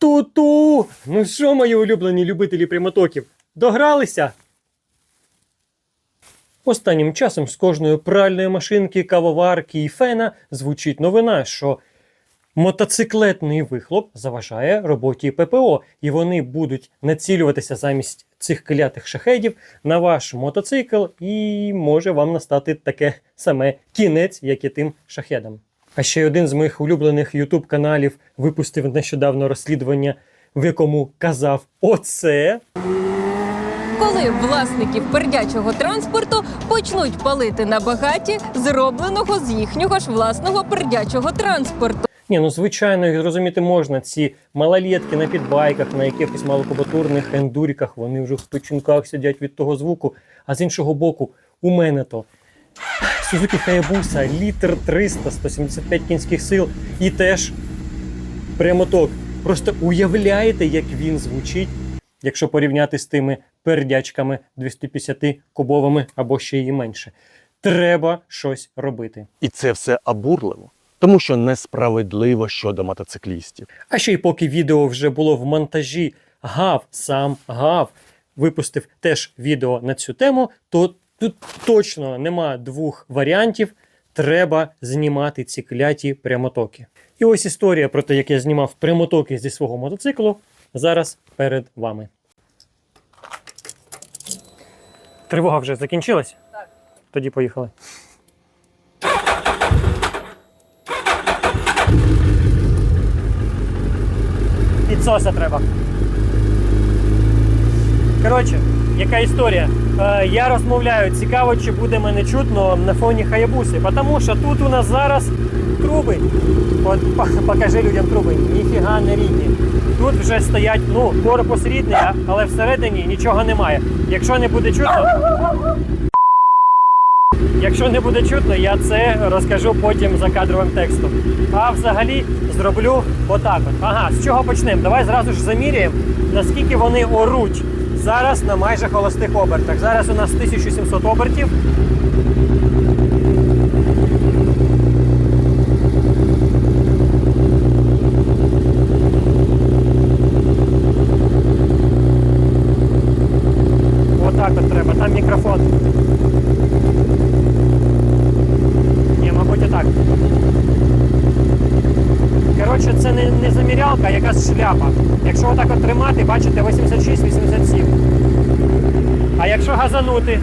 Ту-ту! Ну що, мої улюблені любителі прямотоків? Догралися? Останнім часом з кожної пральної машинки, кавоварки і фена звучить новина, що мотоциклетний вихлоп заважає роботі ППО, і вони будуть націлюватися замість цих клятих шахедів на ваш мотоцикл, і може вам настати таке саме кінець, як і тим шахедам. А ще один з моїх улюблених youtube каналів випустив нещодавно розслідування, в якому казав оце. Коли власників пердячого транспорту почнуть палити на багаті зробленого з їхнього ж власного пердячого транспорту. Ні, ну звичайно, їх зрозуміти можна. Ці малолетки на підбайках, на якихось малокубатурних ендуріках, вони вже в печінках сидять від того звуку. А з іншого боку, у мене то Suzuki Hayabusa, літр 300, 175 кінських сил і теж прямоток. Просто уявляєте, як він звучить, якщо порівняти з тими пердячками 250 кубовими або ще й менше. Треба щось робити. І це все обурливо, тому що несправедливо щодо мотоциклістів. А ще й поки відео вже було в монтажі, Гав, сам Гав випустив теж відео на цю тему, то тут точно нема двох варіантів. Треба знімати ці кляті прямотоки. І ось історія про те, як я знімав прямотоки зі свого мотоциклу, зараз перед вами. Тривога вже закінчилась? Так. Тоді поїхали. Підсоса треба. Коротше, яка історія? Е, я розмовляю, цікаво, чи буде мене чутно на фоні Хаябуси, тому що тут у нас зараз труби. От покажи людям труби. Ніфіга не рідні. Тут вже стоять, ну, корпус рідний, але всередині нічого немає. Якщо не буде чутно. Якщо не буде чутно, я це розкажу потім за кадровим текстом. А взагалі зроблю отак. От. Ага, з чого почнемо? Давай зразу ж заміряємо, наскільки вони оруть зараз на майже холостих обертах. Зараз у нас 1700 обертів. Отак от треба, там мікрофон. Коротше, це не, замірялка, якась шляпа. Якщо отак от тримати, бачите, 86-87. А якщо газанути,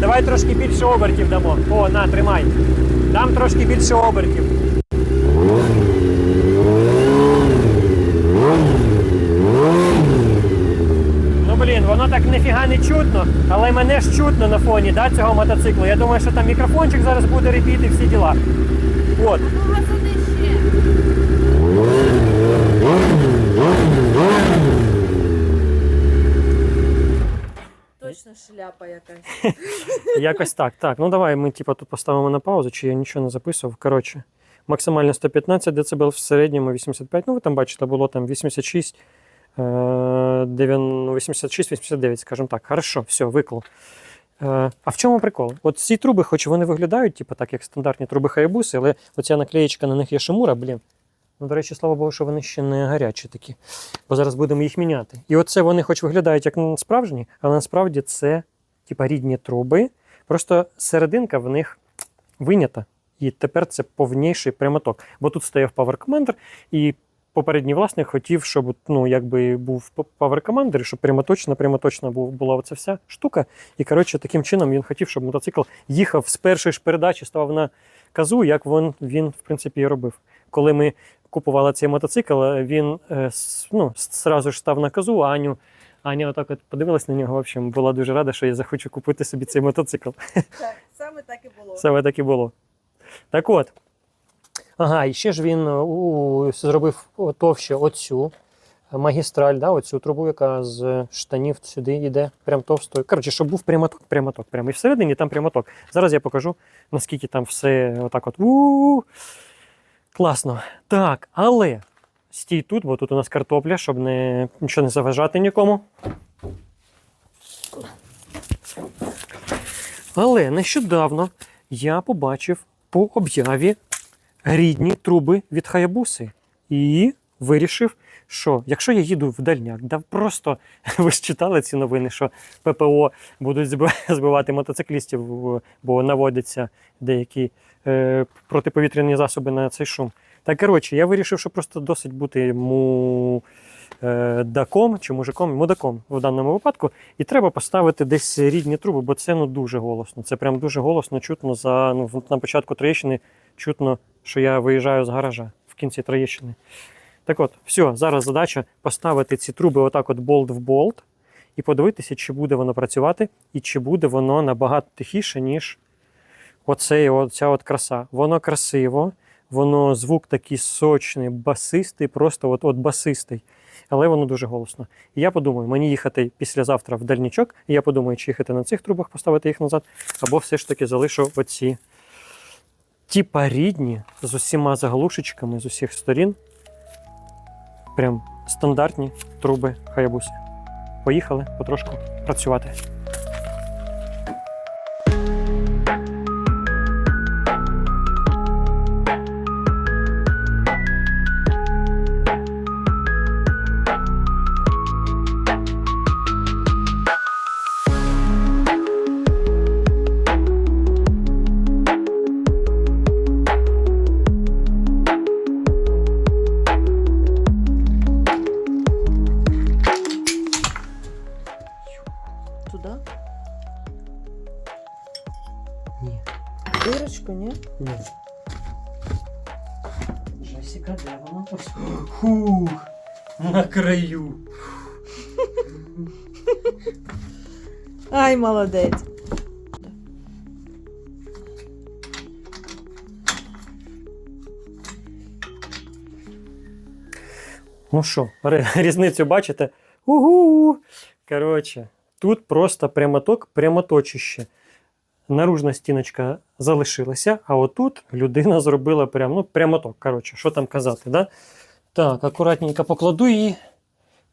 давай трошки більше обертів дамо. О, на, тримай. Дам трошки більше обертів. Ну блін, воно так ніфіга не чутно, але мене ж чутно на фоні да, цього мотоциклу. Я думаю, що там мікрофончик зараз буде репіти всі діла. От. Точно шляпа якась. Якось так. Так, ну давай ми типу, тут поставимо на паузу, чи я нічого не записував. Коротше, максимально 115 дБ, в середньому 85. Ну, ви там бачите, було там 86, е, 86-89, скажімо так. Хорошо, все, виклав. Е, а в чому прикол? От ці труби, хоч вони виглядають, типу, так, як стандартні труби Хаябуси, але оця наклеєчка на них є шимура, блін. Ну, до речі, слава Богу, що вони ще не гарячі такі, бо зараз будемо їх міняти. І оце вони хоч виглядають як справжні, але насправді це типа рідні труби. Просто серединка в них винята. І тепер це повніший прямоток. Бо тут стояв Power Commander, і попередній власник хотів, щоб ну, якби був Power Commander, щоб прямоточна був, була оця вся штука. І коротше, таким чином він хотів, щоб мотоцикл їхав з першої ж передачі, став на казу, як він, він в принципі, і робив. Коли ми купували цей мотоцикл, він е, ну, сразу ж став на казу, а Аню. Аня отак от подивилась на нього. В общем, була дуже рада, що я захочу купити собі цей мотоцикл. Так, саме так і було. Саме так і було. Так от. Ага, і ще ж він е, у, зробив товще оцю магістраль, да, оцю трубу, яка з штанів сюди йде, прям товстою. Коротше, щоб був прямоток, прямоток. Прямо і всередині там прямоток. Зараз я покажу, наскільки там все отак от. у Класно. Так, але стій тут, бо тут у нас картопля, щоб не, нічого не заважати нікому. Але нещодавно я побачив по об'яві рідні труби від Хаябуси і вирішив що якщо я їду в дальняк, да просто ви ж читали ці новини, що ППО будуть збивати мотоциклістів, бо наводяться деякі е, протиповітряні засоби на цей шум. Так, коротше, я вирішив, що просто досить бути му е, чи мужиком, мудаком в даному випадку, і треба поставити десь рідні труби, бо це ну дуже голосно. Це прям дуже голосно чутно за ну, на початку Троєщини чутно, що я виїжджаю з гаража в кінці Троєщини. Так от, все, зараз задача поставити ці труби отак от болт в болт і подивитися, чи буде воно працювати, і чи буде воно набагато тихіше, ніж оцей, оця от краса. Воно красиво, воно звук такий сочний, басистий, просто от, от басистий. Але воно дуже голосно. І я подумаю, мені їхати післязавтра в дальнічок, і я подумаю, чи їхати на цих трубах, поставити їх назад, або все ж таки залишу оці типа рідні з усіма заглушечками з усіх сторін. Прям стандартні труби Хаябуси. Поїхали потрошку працювати. Ай, молодець. Ну що, різницю бачите? Угу. Коротше, тут просто прямоток, прямоточище. Наружна стіночка залишилася, а отут людина зробила прям, ну, прямоток. Коротше, що там казати, да? Так, акуратненько покладу її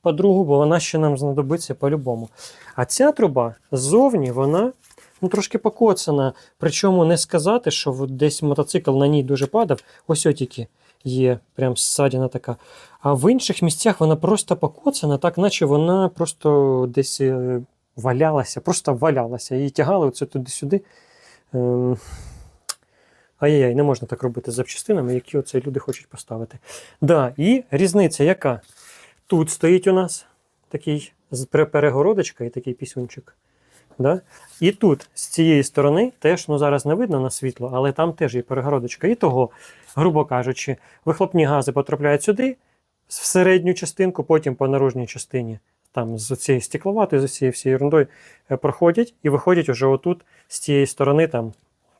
подругу, бо вона ще нам знадобиться по-любому. А ця труба ззовні, вона ну, трошки покоцана. Причому не сказати, що десь мотоцикл на ній дуже падав. Ось тільки є прям ссадина така. А в інших місцях вона просто покоцана, так наче вона просто десь е, валялася, просто валялася. Її тягали оце туди-сюди. Ем... Ай-яй, не можна так робити з запчастинами, які оце люди хочуть поставити. Да, і різниця яка? Тут стоїть у нас такий перегородочка і такий пісюнчик. Да? І тут з цієї сторони теж ну, зараз не видно на світло, але там теж є перегородочка. І того, грубо кажучи, вихлопні гази потрапляють сюди, в середню частинку, потім по наружній частині, там з цієї стекловатої, з цією всією ерундою е, проходять і виходять уже отут з цієї сторони, там,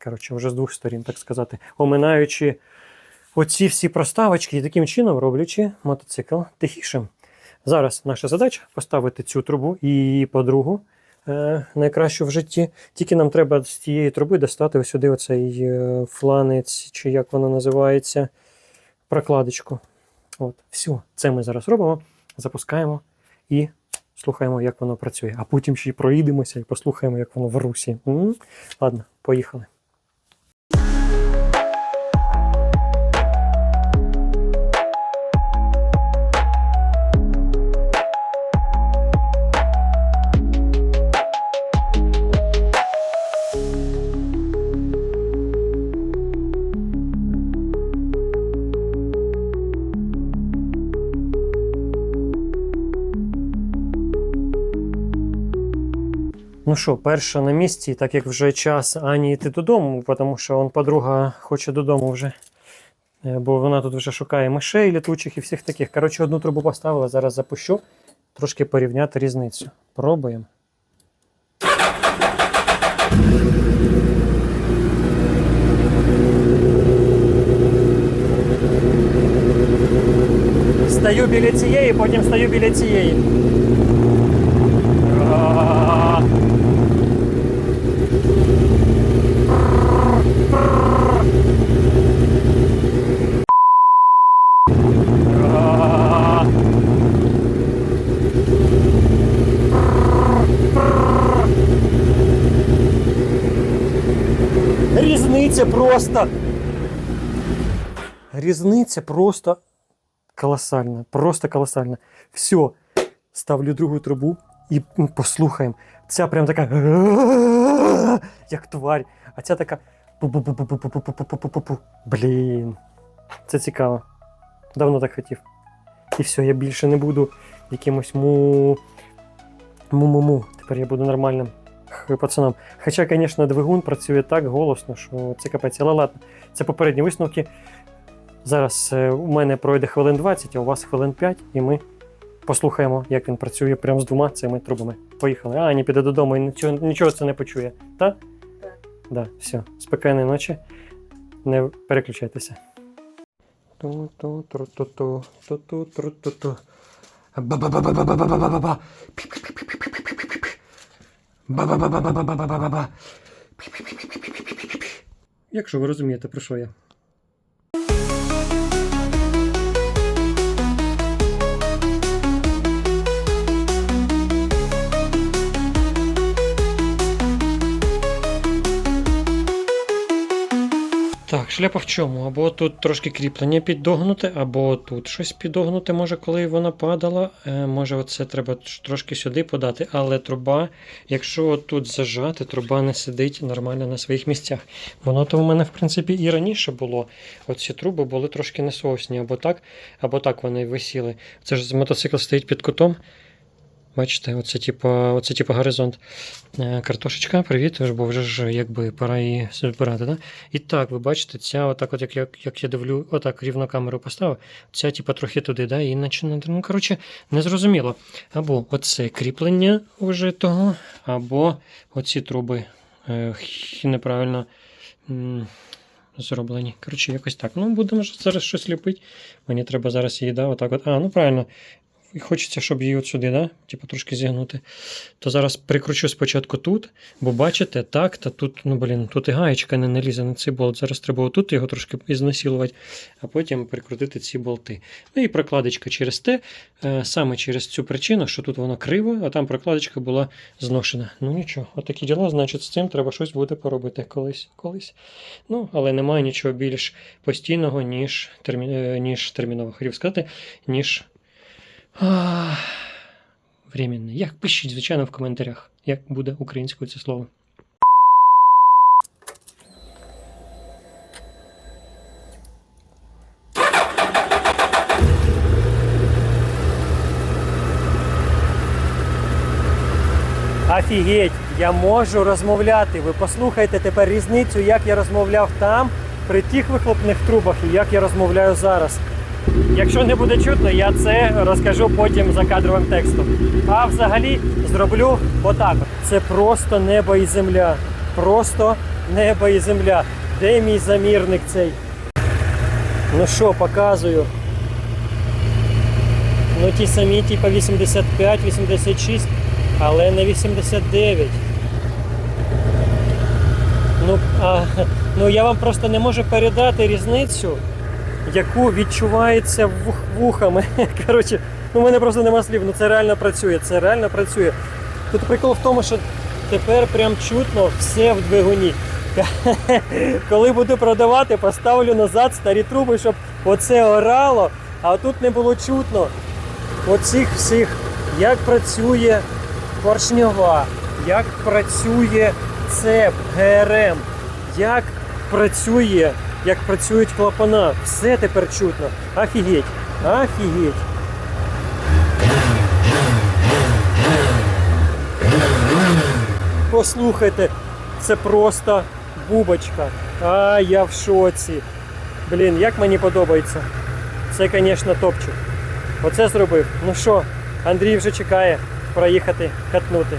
коротше, вже з двох сторін, так сказати, оминаючи оці всі проставочки і таким чином роблячи мотоцикл тихішим. Зараз наша задача поставити цю трубу і її подругу е, найкращу в житті. Тільки нам треба з тієї труби достати ось сюди оцей е, фланець, чи як воно називається, прокладочку. От, все, це ми зараз робимо, запускаємо і слухаємо, як воно працює. А потім ще й проїдемося і послухаємо, як воно в русі. Ладно, поїхали. Ну що, перша на місці, так як вже час Ані йти додому, тому що он подруга хоче додому вже. Е, Бо вона тут вже шукає мишей літучих і всіх таких. Коротше, одну трубу поставила, зараз запущу, трошки порівняти різницю. Пробуємо. Стою біля цієї, потім стою біля цієї. просто різниця просто колосальна. Просто колосальна. Все, ставлю другу трубу і послухаємо. Ця прям така як тварь. А ця така. Блін. Це цікаво. Давно так хотів. І все, я більше не буду якимось му му му му Тепер я буду нормальним пацаном. Хоча, звісно, двигун працює так голосно, що це капець. Але ладно, це попередні висновки. Зараз е, у мене пройде хвилин 20, а у вас хвилин 5, і ми послухаємо, як він працює прямо з двома цими трубами. Поїхали. А, Аня піде додому і нічого, нічого це не почує. Так? Так. Да, все. Спокійної ночі. Не переключайтеся. Ту-ту-тру-ту-ту, ту-ту-тру-ту-ту. Ба-ба-ба-ба-ба-ба-ба-ба-ба. Пі-пі-пі-пі-пі-пі-пі-пі. Ба-ба-ба-ба-ба-ба-ба-ба. Пі-пі-пі-пі-пі-пі-пі. Якщо ви розумієте, про що я. Шляпа в чому? Або тут трошки кріплення піддогнуте, або тут щось підогнуте, може, коли вона падала. Е, може, оце треба трошки сюди подати, але труба, якщо тут зажати, труба не сидить нормально на своїх місцях. Воно то в мене, в принципі, і раніше було. Оці труби були трошки несоусні, або так, або так вони висіли. Це ж мотоцикл стоїть під кутом. Бачите, оце типу, оце типу горизонт. Е, Картошечка, привіт, бо вже ж якби пора її збирати. Да? І так, ви бачите, ця, отак, от як, як, як я дивлю, отак рівно камеру поставив, ця, типу, трохи туди, да, і наче, ну, коротше, незрозуміло. Або оце кріплення вже того, або оці труби е, неправильно зроблені. Коротше, якось так. Ну, будемо зараз щось ліпити. Мені треба зараз її, отак от. А, ну правильно. І хочеться, щоб її от сюди, да? типу, трошки зігнути. То зараз прикручу спочатку тут, бо бачите, так, та тут, ну блін, тут і гаєчка не налізе на цей болт. Зараз треба отут його трошки ізнасилувати, а потім прикрутити ці болти. Ну і прокладочка через те, е, саме через цю причину, що тут воно криво, а там прокладочка була зношена. Ну нічого, отакі діла, значить, з цим треба щось буде поробити колись. колись. Ну, але немає нічого більш постійного, ніж, термі... е, ніж терміново, хотів сказати, ніж. Ах, Временне. Як пишіть, звичайно, в коментарях, як буде українською це слово. Офігеть, я можу розмовляти. Ви послухайте тепер різницю, як я розмовляв там, при тих вихлопних трубах і як я розмовляю зараз. Якщо не буде чутно, я це розкажу потім за кадровим текстом. А взагалі зроблю отак. Це просто небо і земля. Просто небо і земля. Де мій замірник цей? Ну що, показую. Ну ті самі, типа 85, 86, але не 89. Ну, а, ну я вам просто не можу передати різницю яку відчувається вухами. Коротше, ну в мене просто нема слів, ну це реально працює, це реально працює. Тут прикол в тому, що тепер прям чутно все в двигуні. Коли буду продавати, поставлю назад старі труби, щоб оце орало, а тут не було чутно оцих всіх, як працює поршньова, як працює цеп, ГРМ, як працює, як працюють клапана. Все тепер чутно. Офігеть, офігеть. Послухайте, це просто бубочка. А я в шоці. Блін, як мені подобається. Це, звісно, топчик. Оце зробив. Ну що, Андрій вже чекає проїхати, катнути.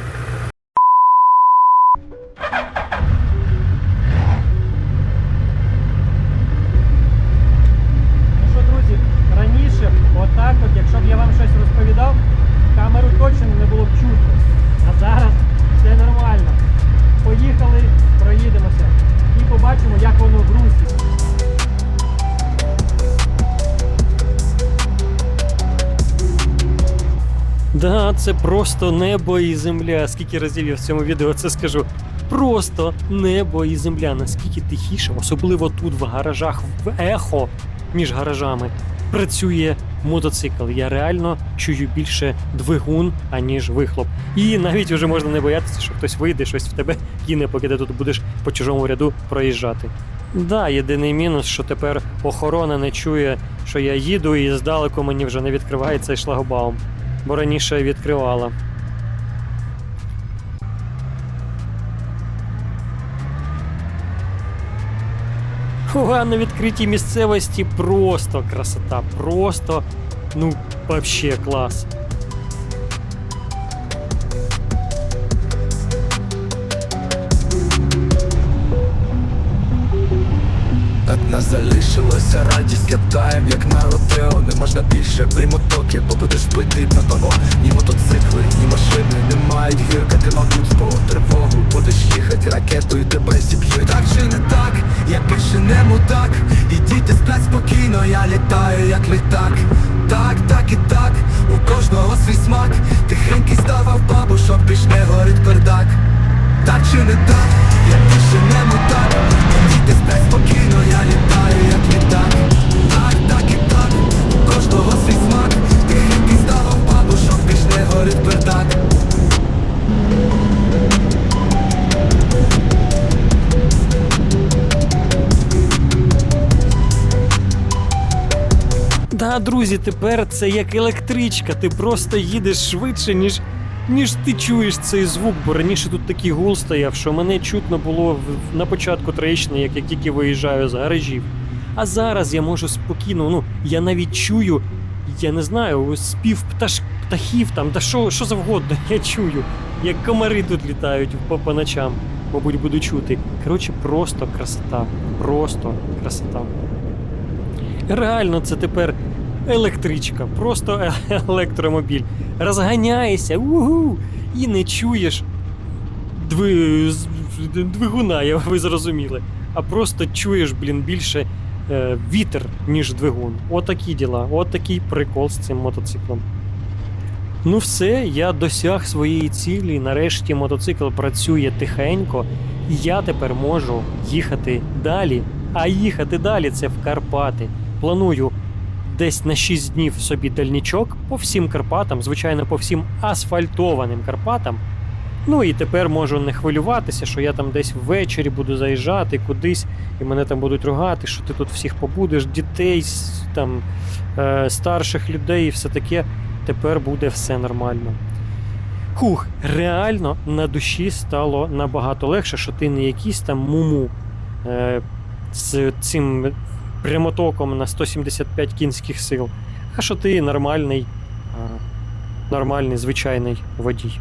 Да, це просто небо і земля. Скільки разів я в цьому відео це скажу. Просто небо і земля. Наскільки тихіше, особливо тут в гаражах, в ехо між гаражами. працює мотоцикл. Я реально чую більше двигун, аніж вихлоп. І навіть вже можна не боятися, що хтось вийде, щось в тебе кине, поки ти тут будеш по чужому ряду проїжджати. Да, єдиний мінус, що тепер охорона не чує, що я їду, і здалеку мені вже не відкриває цей шлагбаум, бо раніше відкривала. Фу, на відкритій місцевості просто красота, просто, ну, вообще клас. Залишилася радість катаєм, як на родео Не можна більше мотоки, бо будеш бити на того. Ні мотоцикли, ні машини, не мають гірка Ти мабуть по тривогу будеш їхати ракетою тебе зіб'ють. Так чи не так, я більше не мудак. І діти сплять спокійно, я літаю як літак. Так, так і так, у кожного свій смак. Тихенький ставав бабу, щоб більш не горить пердак так чи не так, я більше не мудак. Діти сплять спокійно, я літаю кожного свій смак Тихенький ставав бабу, щоб більш не горить пердак Да, друзі, тепер це як електричка. Ти просто їдеш швидше, ніж, ніж ти чуєш цей звук, бо раніше тут такий гул стояв, що мене чутно було на початку троєчної, як я тільки виїжджаю з гаражів. А зараз я можу спокійно, ну я навіть чую, я не знаю, спів пташ, птахів там, та що, що завгодно, я чую, як комари тут літають по, по ночам, мабуть, буду чути. Коротше, просто красота. Просто красота. Реально, це тепер електричка, просто е- електромобіль. Розганяєшся, угу, і не чуєш дви... двигуна, ви зрозуміли. А просто чуєш, блін, більше вітер, ніж двигун. Отакі діла, отакий прикол з цим мотоциклом. Ну все, я досяг своєї цілі. Нарешті мотоцикл працює тихенько, і я тепер можу їхати далі. А їхати далі це в Карпати. Планую десь на 6 днів собі дальнічок по всім Карпатам, звичайно, по всім асфальтованим Карпатам. Ну і тепер можу не хвилюватися, що я там десь ввечері буду заїжджати кудись, і мене там будуть ругати, що ти тут всіх побудеш, дітей, там, е, старших людей і все таке. Тепер буде все нормально. Хух, реально на душі стало набагато легше, що ти не якийсь там муму е, з цим прямотоком на 175 кінських сил, а що ти нормальний, е, нормальний звичайний водій.